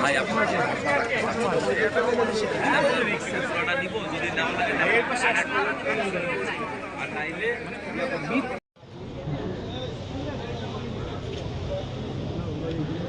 ভাই আপনার দিব যদি নাম লাগে আর নাইলে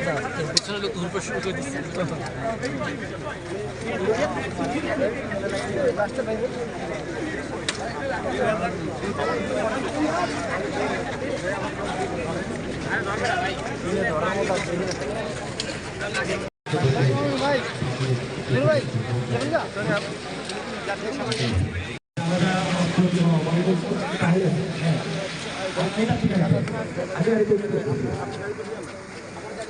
আচ্ছা চলো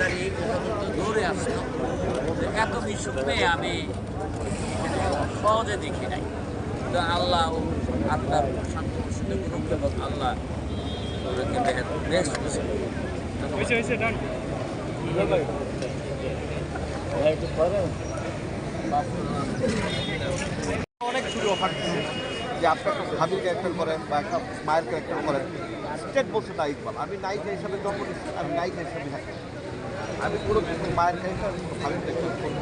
দাঁড়িয়ে দৌড়ে আসলো? এত মেয়ে আমি সহজে দেখি নাই। তো আল্লাহ ও আত্মার শান্তি সুন্দর করুক এবং আল্লাহ ওদেরকে বেশ অনেক শুরু অফার দিচ্ছে যে আপনি একটা ভাবির ক্যারেক্টার করেন বা একটা মায়ের ক্যারেক্টার করেন, স্টেট বলছে না ইকবাল। আমি নায়িকা হিসাবে জন্ম নিচ্ছি আমি নায়িকা হিসাবে থাকি। আমি পুরো মায়ের ক্যারেক্টার ভাবির ক্যারেক্টার করব।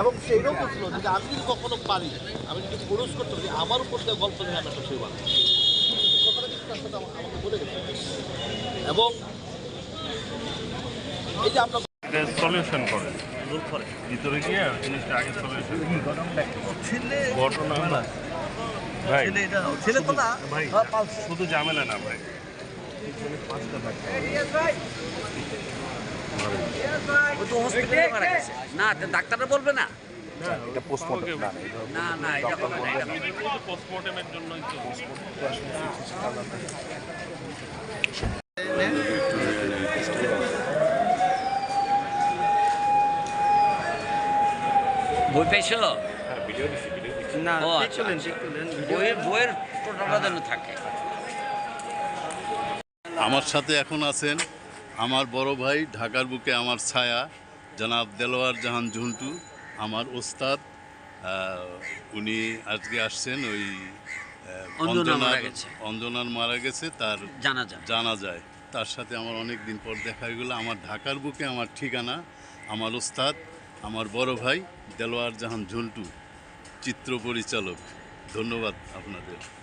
এবং সেইটাও বলছিল যে আমি যদি কখনো পারি, আমি যদি পুরুষ করতে পারি আমার উপর দিয়ে গল্প নিয়ে আমি একটা গেছে। এবং এই যে আমরা সলিউশন করে। ভিতরে গিয়ে জিনিসটা আগে সলিউশন ঘটনা ভাই ছেলে তো না। ভাই শুধু ঝামেলা না ভাই। তো হসপিটালে না ডাক্তাররা বলবে না। না না না এটা হবে না। পোস্টমর্টমের জন্যই তো। বই পেয়েছিল না ও ঠিক আচ্ছা, আচ্ছা। বইয়ের বইয়ের টোটালটা যেন থাকে। আমার সাথে এখন আছেন আমার বড় ভাই ঢাকার বুকে আমার ছায়া জনাব দেলোয়ার জাহান ঝুন্টু আমার ওস্তাদ উনি আজকে আসছেন ওই অঞ্জনার- অঞ্জনার মারা গেছে তার জানা যায়। জানা যায়। তার সাথে আমার অনেক দিন পর দেখা হয়ে গেলো। আমার ঢাকার বুকে আমার ঠিকানা আমার ওস্তাদ আমার বড় ভাই দেলোয়ার জাহান ঝুলটু চিত্র পরিচালক। ধন্যবাদ আপনাদের।